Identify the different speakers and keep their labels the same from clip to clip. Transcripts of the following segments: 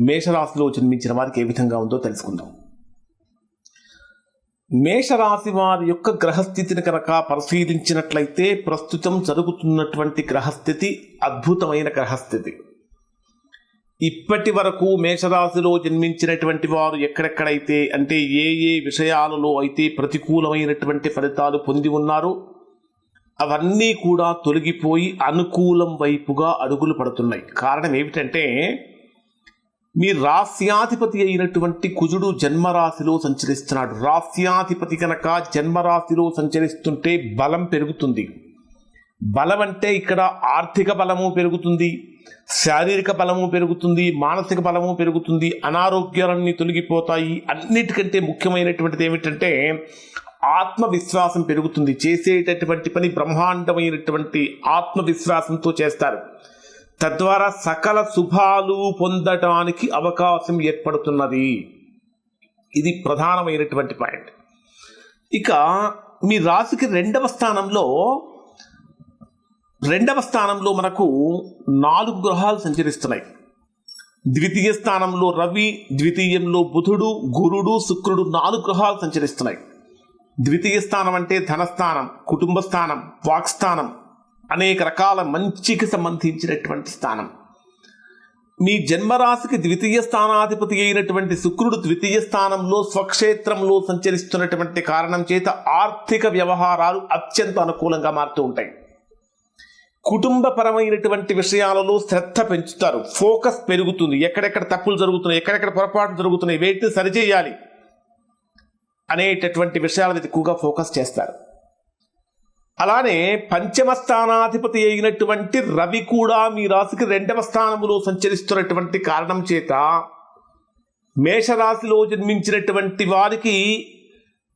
Speaker 1: మేషరాశిలో జన్మించిన వారికి ఏ విధంగా ఉందో తెలుసుకుందాం. మేషరాశి వారి యొక్క గ్రహస్థితిని కనుక పరిశీలించినట్లయితే ప్రస్తుతం జరుగుతున్నటువంటి గ్రహస్థితి అద్భుతమైన గ్రహస్థితి. ఇప్పటి వరకు మేషరాశిలో జన్మించినటువంటి వారు ఎక్కడెక్కడైతే అంటే ఏ ఏ విషయాలలో అయితే ప్రతికూలమైనటువంటి ఫలితాలు పొంది ఉన్నారో అవన్నీ కూడా తొలగిపోయి అనుకూలం వైపుగా అడుగులు పడుతున్నాయి. కారణం ఏమిటంటే మీ రాస్యాధిపతి అయినటువంటి కుజుడు జన్మరాశిలో సంచరిస్తున్నాడు. రాస్యాధిపతి కనుక జన్మరాశిలో సంచరిస్తుంటే బలం పెరుగుతుంది. బలం అంటే ఇక్కడ ఆర్థిక బలము పెరుగుతుంది శారీరక బలము పెరుగుతుంది మానసిక బలము పెరుగుతుంది అనారోగ్యాలన్నీ తొలగిపోతాయి. అన్నిటికంటే ముఖ్యమైనటువంటిది ఏమిటంటే ఆత్మవిశ్వాసం పెరుగుతుంది. చేసేటటువంటి పని బ్రహ్మాండమైనటువంటి ఆత్మవిశ్వాసంతో చేస్తారు. తద్వారా సకల శుభాలు పొందటానికి అవకాశం ఏర్పడుతున్నది. ఇది ప్రధానమైనటువంటి పాయింట్. ఇక మీ రాశికి రెండవ స్థానంలో రెండవ స్థానంలో మనకు నాలుగు గ్రహాలు సంచరిస్తున్నాయి. ద్వితీయ స్థానంలో రవి ద్వితీయంలో బుధుడు గురుడు శుక్రుడు నాలుగు గ్రహాలు సంచరిస్తున్నాయి. ద్వితీయ స్థానం అంటే ధనస్థానం కుటుంబ స్థానం వాక్స్థానం అనేక రకాల మంచికి సంబంధించినటువంటి స్థానం. మీ జన్మరాశికి ద్వితీయ స్థానాధిపతి అయినటువంటి శుక్రుడు ద్వితీయ స్థానంలో స్వక్షేత్రంలో సంచరిస్తున్నటువంటి కారణం చేత ఆర్థిక వ్యవహారాలు అత్యంత అనుకూలంగా మారుతూ ఉంటాయి. కుటుంబపరమైనటువంటి విషయాలలో శ్రద్ధ పెంచుతారు. ఫోకస్ పెరుగుతుంది. ఎక్కడెక్కడ తప్పులు జరుగుతున్నాయి ఎక్కడెక్కడ పొరపాట్లు జరుగుతున్నాయి వేటిని సరిచేయాలి అనేటటువంటి విషయాల మీద ఎక్కువగా ఫోకస్ చేస్తారు. అలానే పంచమ స్థానాధిపతి అయినటువంటి రవి కూడా మీ రాశికి రెండవ స్థానములో సంచరిస్తున్నటువంటి కారణం చేత మేషరాశిలో జన్మించినటువంటి వారికి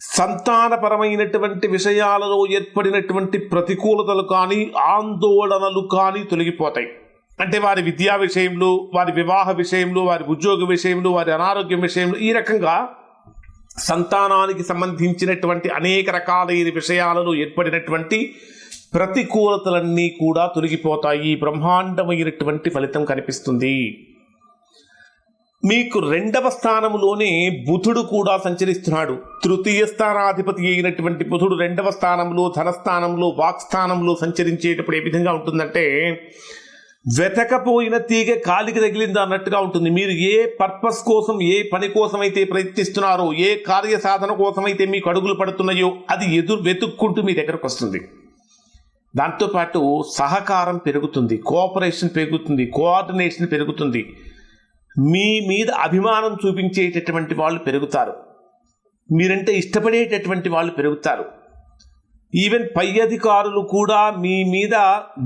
Speaker 1: సంతానపరమైనటువంటి విషయాలలో ఏర్పడినటువంటి ప్రతికూలతలు కానీ ఆందోళనలు కానీ తొలగిపోతాయి. అంటే వారి విద్యా విషయంలో వారి వివాహ విషయంలో వారి ఉద్యోగ విషయంలో వారి అనారోగ్యం విషయంలో ఈ రకంగా సంతానానికి సంబంధించినటువంటి అనేక రకాలైన విషయాలలో ఏర్పడినటువంటి ప్రతికూలతలన్నీ కూడా తొలగిపోతాయి. బ్రహ్మాండమైనటువంటి ఫలితం కనిపిస్తుంది. మీకు రెండవ స్థానంలోనే బుధుడు కూడా సంచరిస్తున్నాడు. తృతీయ స్థానాధిపతి అయినటువంటి బుధుడు రెండవ స్థానంలో ధనస్థానంలో వాక్స్థానంలో సంచరించేటప్పుడు ఏ విధంగా ఉంటుందంటే వెతకపోయిన తీగ కాలికి తగిలింది అన్నట్టుగా ఉంటుంది. మీరు ఏ పర్పస్ కోసం ఏ పని కోసం అయితే ప్రయత్నిస్తున్నారో ఏ కార్య సాధన కోసం అయితే మీకు అడుగులు పడుతున్నాయో అది ఎదురు వెతుక్కుంటూ మీ దగ్గరకు వస్తుంది. దాంతోపాటు సహకారం పెరుగుతుంది కోఆపరేషన్ పెరుగుతుంది కోఆర్డినేషన్ పెరుగుతుంది. మీ మీద అభిమానం చూపించేటటువంటి వాళ్ళు పెరుగుతారు. మీరంటే ఇష్టపడేటటువంటి వాళ్ళు పెరుగుతారు. ఈవెన్ పై అధికారులు కూడా మీ మీద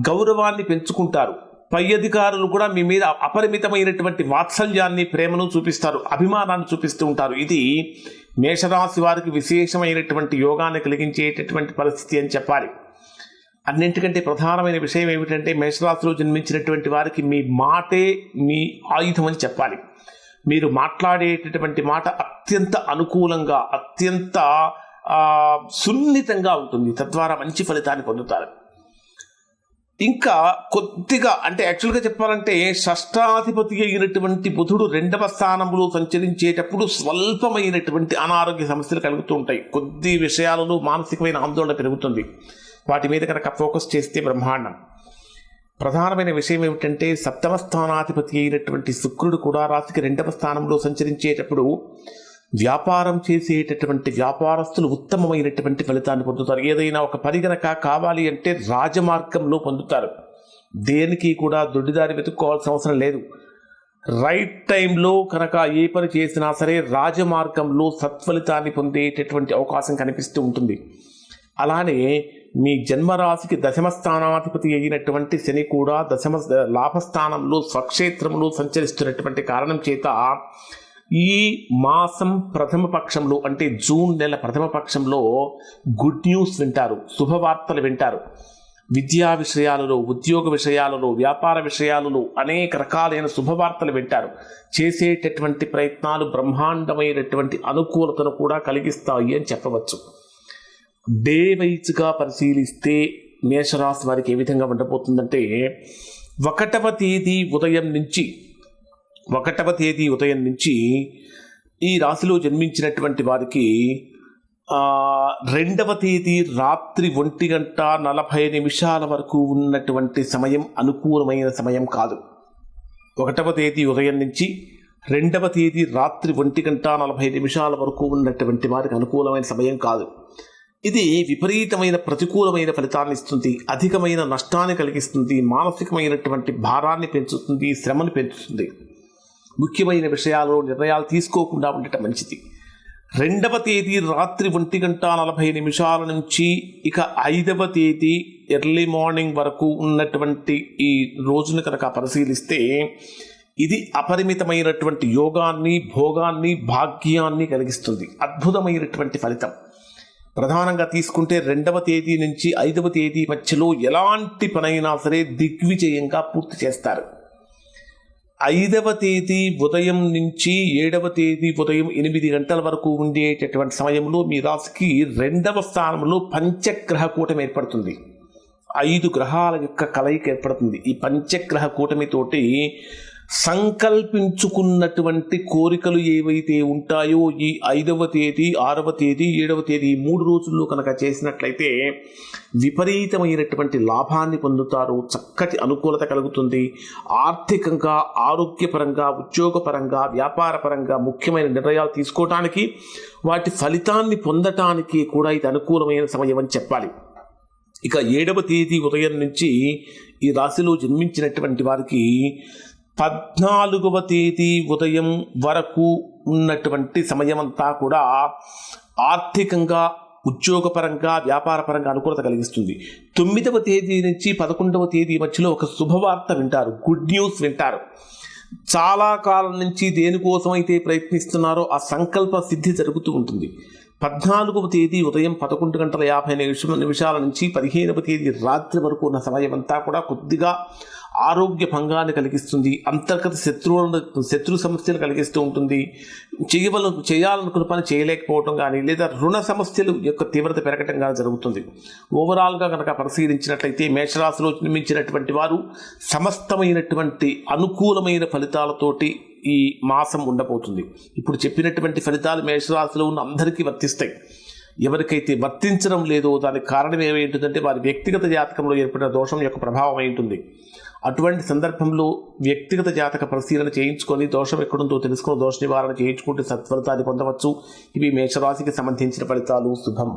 Speaker 1: గౌరవాన్ని పెంచుకుంటారు. పై అధికారులు కూడా మీ మీద అపరిమితమైనటువంటి వాత్సల్యాన్ని ప్రేమను చూపిస్తారు అభిమానాన్ని చూపిస్తూ ఉంటారు. ఇది మేషరాశి వారికి విశేషమైనటువంటి యోగాన్ని కలిగించేటటువంటి పరిస్థితి అని చెప్పాలి. అన్నింటికంటే ప్రధానమైన విషయం ఏమిటంటే మేషరాశిలో జన్మించినటువంటి వారికి మీ మాటే మీ ఆయుధం అని చెప్పాలి. మీరు మాట్లాడేటటువంటి మాట అత్యంత అనుకూలంగా అత్యంత సున్నితంగా ఉంటుంది. తద్వారా మంచి ఫలితాన్ని పొందుతారు. ఇంకా కొద్దిగా అంటే యాక్చువల్గా చెప్పాలంటే షష్టాధిపతి అయినటువంటి బుధుడు రెండవ స్థానంలో సంచరించేటప్పుడు స్వల్పమైనటువంటి అనారోగ్య సమస్యలు కలుగుతూ ఉంటాయి. కొద్ది విషయాలలో మానసికమైన ఆందోళన పెరుగుతుంది. వాటి మీద కనుక ఫోకస్ చేస్తే బ్రహ్మాండం. ప్రధానమైన విషయం ఏమిటంటే సప్తమ స్థానాధిపతి అయినటువంటి శుక్రుడు కూడా రాశికి రెండవ స్థానంలో సంచరించేటప్పుడు వ్యాపారం చేసేటటువంటి వ్యాపారస్తులు ఉత్తమమైనటువంటి ఫలితాన్ని పొందుతారు. ఏదైనా ఒక పని గనక కావాలి అంటే రాజమార్గంలో పొందుతారు. దేనికి కూడా దొడ్డిదారి వెతుక్కోవాల్సిన అవసరం లేదు. రైట్ టైంలో కనుక ఏ పని చేసినా సరే రాజమార్గంలో సత్ఫలితాన్ని పొందేటటువంటి అవకాశం కనిపిస్తూ ఉంటుంది. అలానే మీ జన్మరాశికి దశమ స్థానాధిపతి అయినటువంటి శని కూడా దశమ లాభస్థానంలో స్వక్షేత్రంలో సంచరిస్తున్నటువంటి కారణం చేత ఈ మాసం ప్రథమ పక్షంలో అంటే జూన్ నెల ప్రథమ పక్షంలో గుడ్ న్యూస్ వింటారు శుభవార్తలు వింటారు. విద్యా విషయాలలో ఉద్యోగ విషయాలలో వ్యాపార విషయాలలో అనేక రకాలైన శుభవార్తలు వింటారు. చేసేటటువంటి ప్రయత్నాలు బ్రహ్మాండమైనటువంటి అనుకూలతను కూడా కలిగిస్తాయి అని చెప్పవచ్చు. డే వైజ్గా పరిశీలిస్తే మేషరాశి వారికి ఏ విధంగా ఉండబోతుందంటే ఒకటవ తేదీ ఉదయం నుంచి ఒకటవ తేదీ ఉదయం నుంచి ఈ రాశిలో జన్మించినటువంటి వారికి రెండవ తేదీ రాత్రి ఒంటి గంట నలభై నిమిషాల వరకు ఉన్నటువంటి సమయం అనుకూలమైన సమయం కాదు. ఒకటవ తేదీ ఉదయం నుంచి రెండవ తేదీ రాత్రి ఒంటి గంట నలభై నిమిషాల వరకు ఉన్నటువంటి వారికి అనుకూలమైన సమయం కాదు. ఇది విపరీతమైన ప్రతికూలమైన ఫలితాన్ని ఇస్తుంది అధికమైన నష్టాన్ని కలిగిస్తుంది మానసికమైనటువంటి భారాన్ని పెంచుతుంది శ్రమను పెంచుతుంది. ముఖ్యమైన విషయాలలో నిర్ణయాలు తీసుకోకుండా ఉండటం మంచిది. రెండవ తేదీ రాత్రి ఒంటి గంట నలభై నిమిషాల నుంచి ఇక ఐదవ తేదీ ఎర్లీ మార్నింగ్ వరకు ఉన్నటువంటి ఈ రోజును కనుక పరిశీలిస్తే ఇది అపరిమితమైనటువంటి యోగాన్ని భోగాన్ని భాగ్యాన్ని కలిగిస్తుంది. అద్భుతమైనటువంటి ఫలితం. ప్రధానంగా తీసుకుంటే రెండవ తేదీ నుంచి ఐదవ తేదీ మధ్యలో ఎలాంటి పనైనా సరే దిగ్విజయంగా పూర్తి చేస్తారు. ఐదవ తేదీ ఉదయం నుంచి ఏడవ తేదీ ఉదయం ఎనిమిది గంటల వరకు ఉండేటటువంటి సమయంలో మీ రాశికి రెండవ స్థానంలో పంచగ్రహ కూటమి ఏర్పడుతుంది. ఐదు గ్రహాల యొక్క కలయిక ఏర్పడుతుంది. ఈ పంచగ్రహ కూటమితోటి సంకల్పించుకున్నటువంటి కోరికలు ఏవైతే ఉంటాయో ఈ ఐదవ తేదీ ఆరవ తేదీ ఏడవ తేదీ ఈ మూడు రోజుల్లో కనుక చేసినట్లయితే విపరీతమైనటువంటి లాభాన్ని పొందుతారు. చక్కటి అనుకూలత కలుగుతుంది. ఆర్థికంగా ఆరోగ్యపరంగా ఉద్యోగపరంగా వ్యాపారపరంగా ముఖ్యమైన నిర్ణయాలు తీసుకోవటానికి వాటి ఫలితాన్ని పొందటానికి కూడా ఇది అనుకూలమైన సమయం అని చెప్పాలి. ఇక ఏడవ తేదీ ఉదయం నుంచి ఈ రాశిలో జన్మించినటువంటి వారికి పద్నాలుగవ తేదీ ఉదయం వరకు ఉన్నటువంటి సమయమంతా కూడా ఆర్థికంగా ఉద్యోగపరంగా వ్యాపారపరంగా అనుకూలత కలిగిస్తుంది. తొమ్మిదవ తేదీ నుంచి పదకొండవ తేదీ మధ్యలో ఒక శుభవార్త వింటారు. గుడ్ న్యూస్ వింటారు. చాలా కాలం నుంచి దేనికోసం అయితే ప్రయత్నిస్తున్నారో ఆ సంకల్ప సిద్ధి జరుగుతూ ఉంటుంది. పద్నాలుగవ తేదీ ఉదయం పదకొండు గంటల యాభై నిమిషం నిమిషాల నుంచి పదిహేనవ తేదీ రాత్రి వరకు ఉన్న సమయం అంతా కూడా కొద్దిగా ఆరోగ్య భంగాన్ని కలిగిస్తుంది. అంతర్గత శత్రువులను శత్రు సమస్యలు కలిగిస్తూ ఉంటుంది. చేయవల చేయాలనుకున్న పని చేయలేకపోవటం కానీ లేదా రుణ సమస్యలు యొక్క తీవ్రత పెరగటం కానీ జరుగుతుంది. ఓవరాల్గా కనుక పరిశీలించినట్లయితే మేషరాశిలో నిర్మించినటువంటి వారు సమస్తమైనటువంటి అనుకూలమైన ఫలితాలతోటి ఈ మాసం ఉండబోతుంది. ఇప్పుడు చెప్పినటువంటి ఫలితాలు మేషరాశిలో ఉన్న అందరికీ వర్తిస్తాయి. ఎవరికైతే వర్తించడం లేదో దానికి కారణం ఏమైంటుందంటే వారి వ్యక్తిగత జాతకంలో ఏర్పడిన దోషం యొక్క ప్రభావం ఉంటుంది అటువంటి సందర్భంలో వ్యక్తిగత జాతక పరిశీలన చేయించుకొని దోషం ఎక్కడుందో తెలుసుకొని దోష నివారణ చేయించుకుంటే సత్ఫలితాన్ని పొందవచ్చు. ఇవి మేషరాశికి సంబంధించిన ఫలితాలు. శుభం.